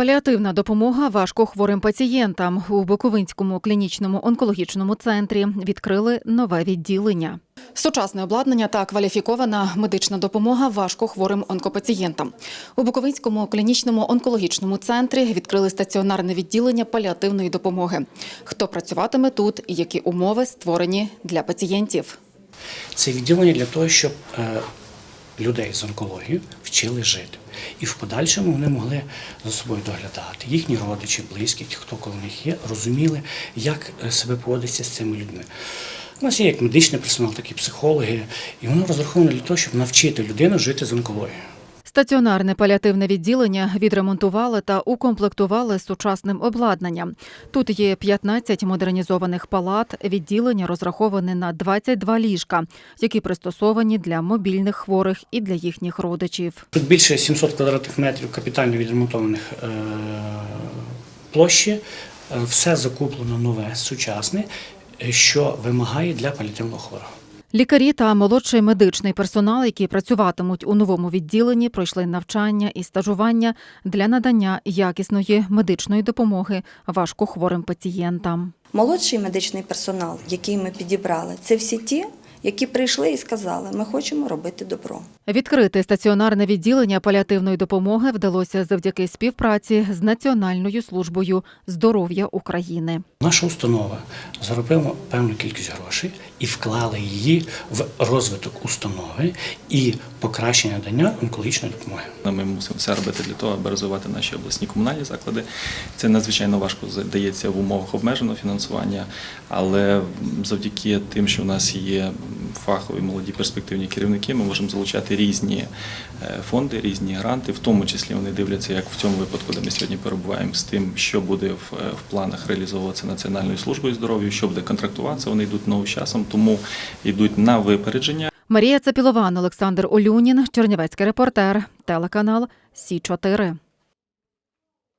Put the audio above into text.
Паліативна допомога важкохворим пацієнтам у Буковинському клінічному онкологічному центрі відкрили нове відділення. Сучасне обладнання та кваліфікована медична допомога важкохворим онкопацієнтам. У Буковинському клінічному онкологічному центрі відкрили стаціонарне відділення паліативної допомоги. Хто працюватиме тут і які умови створені для пацієнтів? Це відділення для того, щоб е, людей з онкологією вчили жити. І в подальшому вони могли за собою доглядати. Їхні родичі, близькі, ті, хто коло них є, розуміли, як е, себе поводиться з цими людьми. У нас є як медичний персонал, так і психологи, і воно розраховано для того, щоб навчити людину жити з онкологією. Стаціонарне паліативне відділення відремонтували та укомплектували сучасним обладнанням. Тут є 15 модернізованих палат. Відділення розраховане на 22 ліжка, які пристосовані для мобільних хворих і для їхніх родичів. Тут більше 700 квадратних метрів капітально відремонтованих е, площі. Е, Все закуплено нове, сучасне, е, що вимагає для паліативного хворого. Лікарі та молодший медичний персонал, які працюватимуть у новому відділенні, пройшли навчання і стажування для надання якісної медичної допомоги важкохворим пацієнтам. Молодший медичний персонал, який ми підібрали, це всі ті, які прийшли і сказали, ми хочемо робити добро. Відкрити стаціонарне відділення паліативної допомоги вдалося завдяки співпраці з Національною службою здоров'я України. Наша установа заробила певну кількість грошей і вклала її в розвиток установи і покращення надання онкологічної допомоги. Ми мусимо все робити для того, аби розвивати наші обласні комунальні заклади. Це надзвичайно важко дається в умовах обмеженого фінансування, але завдяки тим, що в нас є фахові молоді перспективні керівники, ми можемо залучати різні е, фонди, різні гранти, в тому числі вони дивляться, як в цьому випадку, де ми сьогодні перебуваємо, з тим, що буде в, е, в планах реалізовуватися Національною службою здоров'я, що буде контрактуватися. Вони йдуть новим часом, тому йдуть на випередження. Марія Цапілован, Олександр Олюнін, Чернівецький репортер, телеканал Сі 4